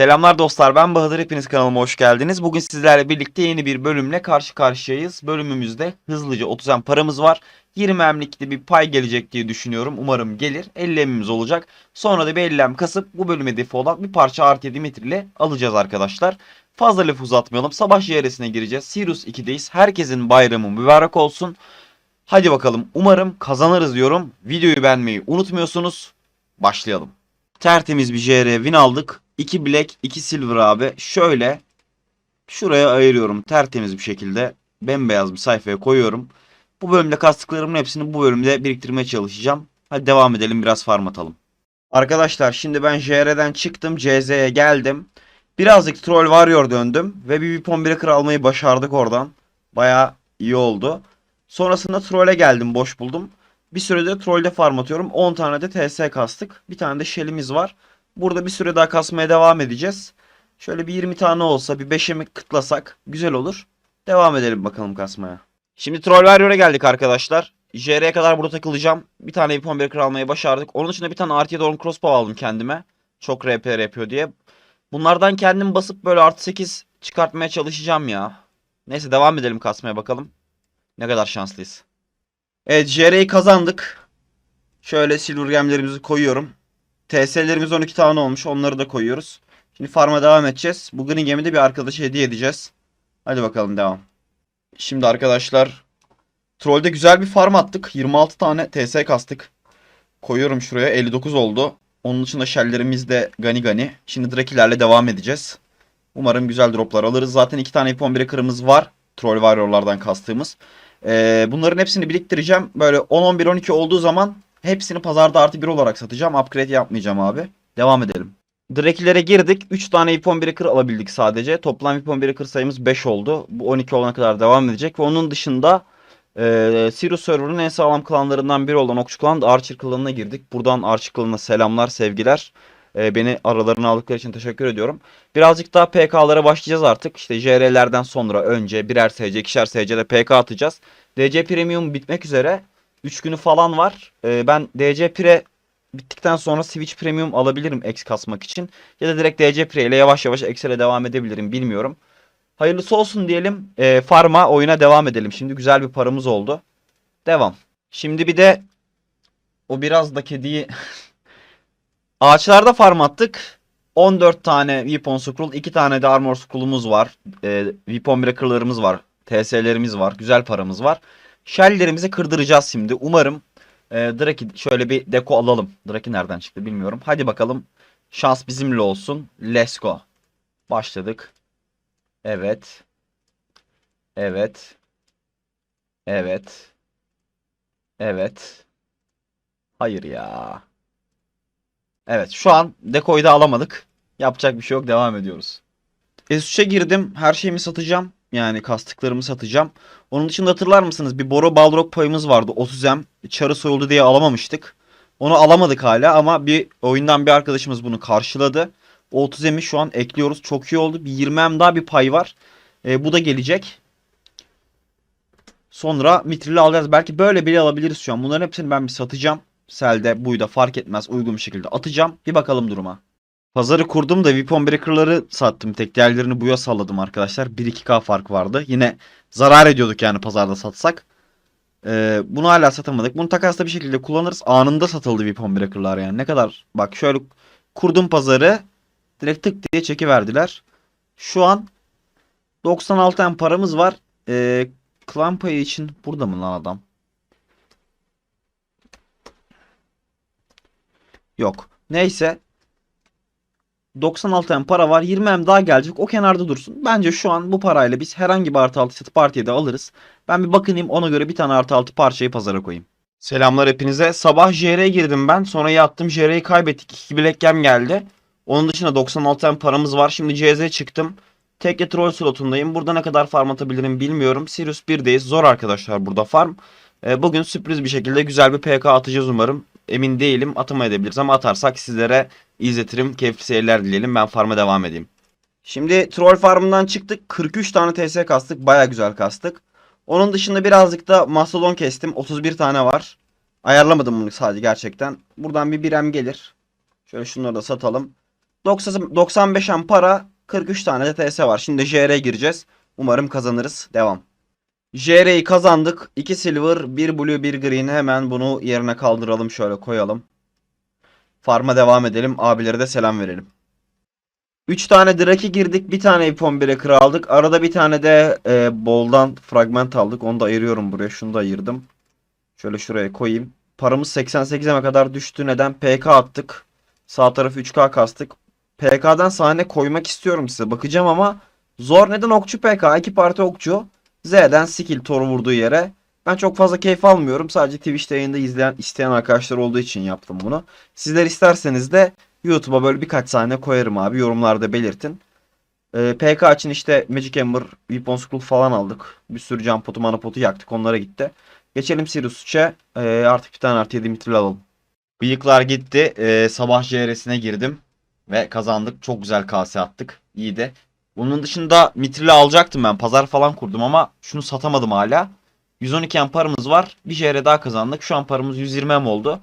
Selamlar dostlar ben Bahadır hepiniz kanalıma hoş geldiniz. Bugün sizlerle birlikte yeni bir bölümle karşı karşıyayız. Bölümümüzde hızlıca 30 em paramız var. 20 emlikte bir pay gelecek diye düşünüyorum. Umarım gelir. 50 emimiz olacak. Sonra da bir 50 em kasıp bu bölüm hedefi olan bir parça artı Dimitri ile alacağız arkadaşlar. Fazla lafı uzatmayalım. Savaş yeresine gireceğiz. Sirius 2'deyiz. Herkesin bayramı mübarek olsun. Hadi bakalım. Umarım kazanırız diyorum. Videoyu beğenmeyi unutmuyorsunuz. Başlayalım. Tertemiz bir JR win aldık. 2 black 2 silver abi. Şöyle şuraya ayırıyorum tertemiz bir şekilde. Bembeyaz bir sayfaya koyuyorum. Bu bölümde kastıklarımın hepsini bu bölümde biriktirmeye çalışacağım. Hadi devam edelim biraz farm atalım. Arkadaşlar şimdi ben JR'den çıktım. CZ'ye geldim. Birazcık Troll Warrior döndüm. Ve bir Weapon Breaker almayı başardık oradan. Baya iyi oldu. Sonrasında Troll'e geldim boş buldum. Bir sürede Troll'de farm atıyorum. 10 tane de TS kastık. Bir tane de Shell'imiz var. Burada bir süre daha kasmaya devam edeceğiz. Şöyle bir 20 tane olsa bir 5'e mi kıtlasak güzel olur. Devam edelim bakalım kasmaya. Şimdi Troll Warrior'a geldik arkadaşlar. JR'ye kadar burada takılacağım. Bir tane Weapon Breaker almayı başardık. Onun dışında bir tane artı 7 Orn Crossbow aldım kendime. Çok RPR yapıyor diye. Bunlardan kendim basıp böyle artı 8 çıkartmaya çalışacağım ya. Neyse devam edelim kasmaya bakalım. Ne kadar şanslıyız. Evet JR'yi kazandık. Şöyle silver gemlerimizi koyuyorum. TS'lerimiz 12 tane olmuş. Onları da koyuyoruz. Şimdi farma devam edeceğiz. Bu green gem'i de bir arkadaşa hediye edeceğiz. Hadi bakalım devam. Şimdi arkadaşlar Troll'de güzel bir farm attık. 26 tane TS kastık. Koyuyorum şuraya. 59 oldu. Onun dışında shell'lerimiz de gani gani. Şimdi Drakilerle devam edeceğiz. Umarım güzel droplar alırız. Zaten iki tane ip 11 kırmızı var. Troll Warrior'lardan kastığımız. Ee, bunların hepsini biriktireceğim. Böyle 10, 11, 12 olduğu zaman hepsini pazarda artı 1 olarak satacağım. Upgrade yapmayacağım abi. Devam edelim. Drakilere girdik. 3 tane ip 11 kır alabildik sadece. Toplam ip 11 kır sayımız 5 oldu. Bu 12 olana kadar devam edecek. Ve onun dışında e, Sirius server'ın en sağlam klanlarından biri olan Okçu Klan Archer klanına girdik. Buradan Archer klanına selamlar, sevgiler. E, beni aralarına aldıkları için teşekkür ediyorum. Birazcık daha PK'lara başlayacağız artık. İşte JR'lerden sonra önce birer SC, ikişer SC'de PK atacağız. DC Premium bitmek üzere. 3 günü falan var. E, ben DC Pre bittikten sonra Switch Premium alabilirim X kasmak için. Ya da direkt DC Pre ile yavaş yavaş X'e devam edebilirim bilmiyorum. Hayırlısı olsun diyelim. E, farma oyuna devam edelim. Şimdi güzel bir paramız oldu. Devam. Şimdi bir de o biraz da kediyi ağaçlarda farm attık. 14 tane Weapon Scroll, 2 tane de Armor Scroll'umuz var. E, Weapon Breaker'larımız var. TS'lerimiz var. Güzel paramız var. Shell'lerimizi kırdıracağız şimdi. Umarım e, Draki şöyle bir deko alalım. Draki nereden çıktı bilmiyorum. Hadi bakalım. Şans bizimle olsun. Let's go. Başladık. Evet. Evet. Evet. Evet. Hayır ya. Evet şu an dekoyu da alamadık. Yapacak bir şey yok. Devam ediyoruz. S3'e girdim. Her şeyimi satacağım. Yani kastıklarımı satacağım. Onun dışında hatırlar mısınız? Bir Boro Balrog payımız vardı. 30M. Çarı soyuldu diye alamamıştık. Onu alamadık hala ama bir oyundan bir arkadaşımız bunu karşıladı. O 30M'i şu an ekliyoruz. Çok iyi oldu. Bir 20M daha bir pay var. E, bu da gelecek. Sonra mitrili alacağız. Belki böyle bile alabiliriz şu an. Bunların hepsini ben bir satacağım. Selde, buyda fark etmez. Uygun bir şekilde atacağım. Bir bakalım duruma. Pazarı kurdum da Weapon Breaker'ları sattım. Tek diğerlerini buya salladım arkadaşlar. 1-2K fark vardı. Yine zarar ediyorduk yani pazarda satsak. Ee, bunu hala satamadık. Bunu takasla bir şekilde kullanırız. Anında satıldı Weapon Breaker'lar yani. Ne kadar bak şöyle kurdum pazarı. Direkt tık diye çekiverdiler. Şu an 96 en paramız var. Ee, klan payı için burada mı lan adam? Yok. Neyse. 96 em para var. 20 em daha gelecek. O kenarda dursun. Bence şu an bu parayla biz herhangi bir artı altı satıp partiye de alırız. Ben bir bakınayım ona göre bir tane artı altı parçayı pazara koyayım. Selamlar hepinize. Sabah JR'ye girdim ben. Sonra yattım. JR'yi kaybettik. 2 bilek gem geldi. Onun dışında 96 em paramız var. Şimdi CZ çıktım. Tekle troll slotundayım. Burada ne kadar farm atabilirim bilmiyorum. Sirius 1'deyiz. Zor arkadaşlar burada farm. Ee, bugün sürpriz bir şekilde güzel bir PK atacağız umarım. Emin değilim atamayabiliriz ama atarsak sizlere izletirim. Keyifli seyirler dileyelim. Ben farma devam edeyim. Şimdi troll farmından çıktık. 43 tane TS kastık. Baya güzel kastık. Onun dışında birazcık da mastodon kestim. 31 tane var. Ayarlamadım bunu sadece gerçekten. Buradan bir birem gelir. Şöyle şunları da satalım. 90, 95 an para 43 tane de TS var. Şimdi JR'ye gireceğiz. Umarım kazanırız. Devam. JR'yi kazandık. 2 silver, 1 blue, 1 green. Hemen bunu yerine kaldıralım. Şöyle koyalım. Farm'a devam edelim. Abilere de selam verelim. 3 tane Draki girdik. Bir tane ipon breaker aldık. Arada bir tane de e, boldan fragment aldık. Onu da ayırıyorum buraya. Şunu da ayırdım. Şöyle şuraya koyayım. Paramız 88'e kadar düştü. Neden? PK attık. Sağ tarafı 3K kastık. PK'dan sahne koymak istiyorum size. Bakacağım ama zor. Neden okçu PK? İki parti okçu. Z'den skill toru vurduğu yere. Ben çok fazla keyif almıyorum. Sadece Twitch'te yayında izleyen isteyen arkadaşlar olduğu için yaptım bunu. Sizler isterseniz de YouTube'a böyle birkaç sahne koyarım abi. Yorumlarda belirtin. Ee, PK için işte Magic Ember, Weapon School falan aldık. Bir sürü can potu, mana potu yaktık. Onlara gitti. Geçelim Sirius 3'e. Ee, artık bir tane artı 7 mitril alalım. Bıyıklar gitti. Ee, sabah JR'sine girdim. Ve kazandık. Çok güzel kase attık. İyiydi. Bunun dışında mitrili alacaktım ben. Pazar falan kurdum ama şunu satamadım hala. 112 M paramız var. Bir JR daha kazandık. Şu an paramız 120 M oldu.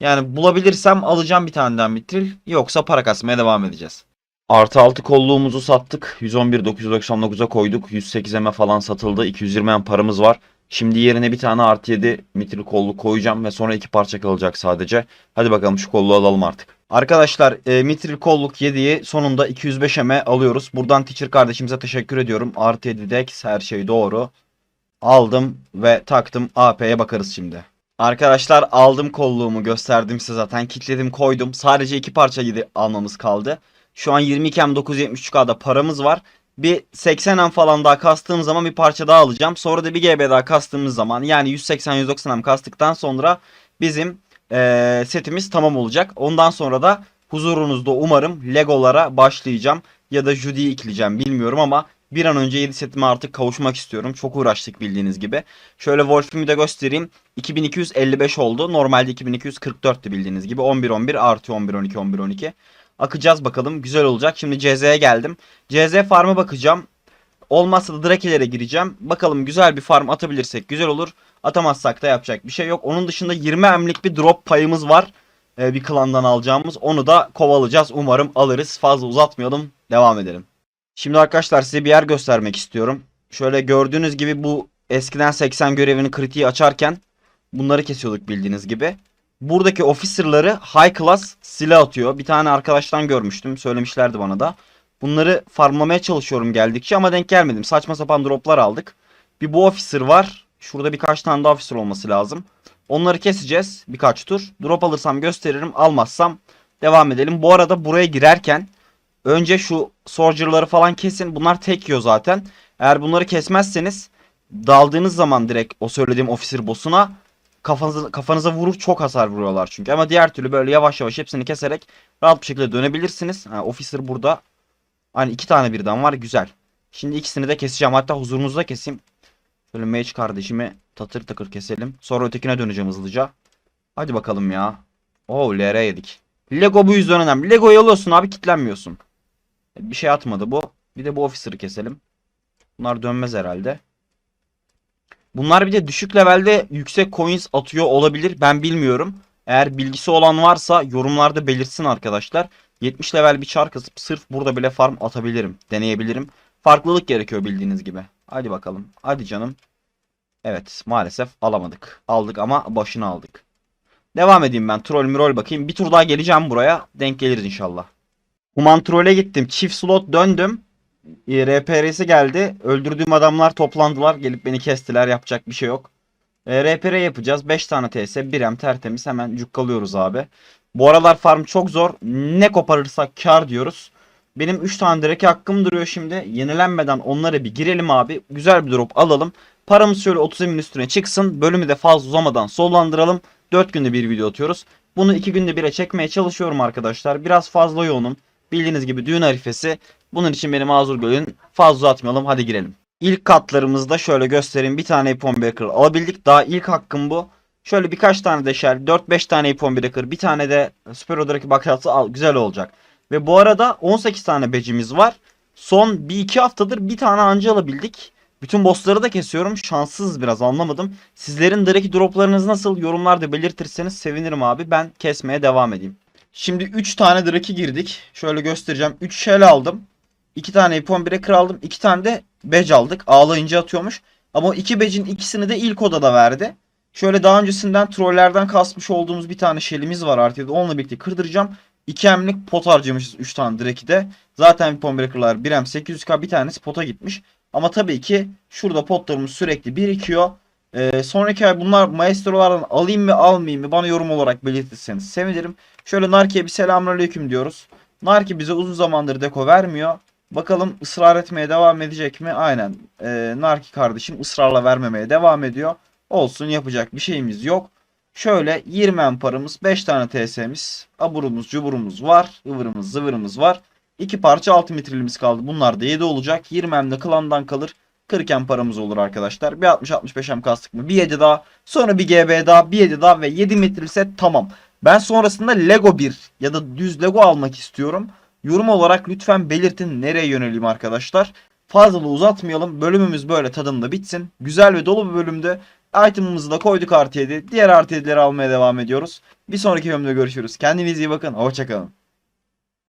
Yani bulabilirsem alacağım bir taneden mitril. Yoksa para kasmaya devam edeceğiz. Artı 6 kolluğumuzu sattık. 111 999'a koyduk. 108 M falan satıldı. 220 M paramız var. Şimdi yerine bir tane artı 7 mitril kolluk koyacağım ve sonra iki parça kalacak sadece. Hadi bakalım şu kolluğu alalım artık. Arkadaşlar e, mitril kolluk 7'yi sonunda 205 M alıyoruz. Buradan teacher kardeşimize teşekkür ediyorum. Artı 7 dex her şey doğru. Aldım ve taktım. AP'ye bakarız şimdi. Arkadaşlar aldım kolluğumu gösterdim size zaten. Kitledim koydum. Sadece iki parça gidi almamız kaldı. Şu an 22 M 973K'da paramız var. Bir 80 M falan daha kastığım zaman bir parça daha alacağım. Sonra da bir GB daha kastığımız zaman yani 180-190 M kastıktan sonra bizim eee, setimiz tamam olacak. Ondan sonra da huzurunuzda umarım Legolara başlayacağım. Ya da Judy'yi ekleyeceğim bilmiyorum ama bir an önce 7 setime artık kavuşmak istiyorum. Çok uğraştık bildiğiniz gibi. Şöyle Wolf'ümü de göstereyim. 2255 oldu. Normalde 2244'tü bildiğiniz gibi. 11-11 artı 11-12 11-12. Akacağız bakalım. Güzel olacak. Şimdi CZ'ye geldim. CZ farm'a bakacağım. Olmazsa da Drake'lere gireceğim. Bakalım güzel bir farm atabilirsek güzel olur. Atamazsak da yapacak bir şey yok. Onun dışında 20 emlik bir drop payımız var. Ee, bir klandan alacağımız. Onu da kovalayacağız. Umarım alırız. Fazla uzatmayalım. Devam edelim. Şimdi arkadaşlar size bir yer göstermek istiyorum. Şöyle gördüğünüz gibi bu eskiden 80 görevini kritiği açarken bunları kesiyorduk bildiğiniz gibi. Buradaki officer'ları high class silah atıyor. Bir tane arkadaştan görmüştüm. Söylemişlerdi bana da. Bunları farmlamaya çalışıyorum geldikçe ama denk gelmedim. Saçma sapan droplar aldık. Bir bu officer var. Şurada birkaç tane daha officer olması lazım. Onları keseceğiz birkaç tur. Drop alırsam gösteririm. Almazsam devam edelim. Bu arada buraya girerken önce şu soldier'ları falan kesin. Bunlar tek yiyor zaten. Eğer bunları kesmezseniz daldığınız zaman direkt o söylediğim officer boss'una kafanıza, kafanıza vurur çok hasar vuruyorlar çünkü. Ama diğer türlü böyle yavaş yavaş hepsini keserek rahat bir şekilde dönebilirsiniz. Ha, officer burada. Hani iki tane birden var güzel. Şimdi ikisini de keseceğim. Hatta huzurunuzda keseyim. Şöyle mage kardeşimi tatır takır keselim. Sonra ötekine döneceğim hızlıca. Hadi bakalım ya. Oo LR yedik. Lego bu yüzden önemli. Lego'yu alıyorsun abi kitlenmiyorsun. Bir şey atmadı bu. Bir de bu officer'ı keselim. Bunlar dönmez herhalde. Bunlar bir de düşük levelde yüksek coins atıyor olabilir. Ben bilmiyorum. Eğer bilgisi olan varsa yorumlarda belirtsin arkadaşlar. 70 level bir çar kasıp sırf burada bile farm atabilirim. Deneyebilirim. Farklılık gerekiyor bildiğiniz gibi. Hadi bakalım. Hadi canım. Evet maalesef alamadık. Aldık ama başını aldık. Devam edeyim ben. Troll mirol bakayım. Bir tur daha geleceğim buraya. Denk geliriz inşallah. Human Troll'e gittim. Çift slot döndüm. E, RPR'si geldi. Öldürdüğüm adamlar toplandılar. Gelip beni kestiler. Yapacak bir şey yok. E, RPR yapacağız. 5 tane TS. 1M tertemiz. Hemen cukkalıyoruz abi. Bu aralar farm çok zor. Ne koparırsak kar diyoruz. Benim 3 tane direkt hakkım duruyor şimdi. Yenilenmeden onlara bir girelim abi. Güzel bir drop alalım. Paramız şöyle 30 emin üstüne çıksın. Bölümü de fazla uzamadan sollandıralım. 4 günde bir video atıyoruz. Bunu 2 günde bire çekmeye çalışıyorum arkadaşlar. Biraz fazla yoğunum. Bildiğiniz gibi düğün harifesi. Bunun için beni mazur görün. Fazla atmayalım. Hadi girelim. İlk katlarımızda şöyle göstereyim. Bir tane ipon breaker alabildik. Daha ilk hakkım bu. Şöyle birkaç tane de shell. 4-5 tane ipon breaker. Bir tane de Super Odaraki bakatı al. Güzel olacak. Ve bu arada 18 tane becimiz var. Son 1-2 haftadır bir tane anca alabildik. Bütün bossları da kesiyorum. Şanssız biraz anlamadım. Sizlerin direkt droplarınız nasıl yorumlarda belirtirseniz sevinirim abi. Ben kesmeye devam edeyim. Şimdi 3 tane Draki girdik. Şöyle göstereceğim. 3 shell aldım. 2 tane ipon breaker aldım. 2 tane de badge aldık. Ağlayınca atıyormuş. Ama 2 badge'in ikisini de ilk odada verdi. Şöyle daha öncesinden trollerden kasmış olduğumuz bir tane shell'imiz var artık. Onunla birlikte kırdıracağım. 2 emlik pot harcamışız 3 tane Draki'de. de. Zaten ipon breaker'lar 1 em 800k bir tanesi pota gitmiş. Ama tabii ki şurada potlarımız sürekli birikiyor. Ee, sonraki ay bunlar maestrolardan alayım mı almayayım mı bana yorum olarak belirtirseniz sevinirim. Şöyle Narki'ye bir selamünaleyküm diyoruz. Narki bize uzun zamandır deko vermiyor. Bakalım ısrar etmeye devam edecek mi? Aynen. Ee, Narki kardeşim ısrarla vermemeye devam ediyor. Olsun yapacak bir şeyimiz yok. Şöyle 20 em paramız, 5 tane TS'miz, aburumuz, cuburumuz var, ıvırımız, zıvırımız var. 2 parça altı mitrilimiz kaldı. Bunlar da 7 olacak. 20 em de klandan kalır. 40 em paramız olur arkadaşlar. Bir 60-65 em kastık mı? Bir 7 daha. Sonra bir GB daha. Bir 7 daha ve 7 mitril set tamam. Ben sonrasında Lego 1 ya da düz Lego almak istiyorum. Yorum olarak lütfen belirtin nereye yöneleyim arkadaşlar. Fazla da uzatmayalım. Bölümümüz böyle tadında bitsin. Güzel ve dolu bir bölümdü. Item'ımızı da koyduk artı 7. Diğer artı 7'leri almaya devam ediyoruz. Bir sonraki bölümde görüşürüz. Kendinize iyi bakın. Hoşçakalın.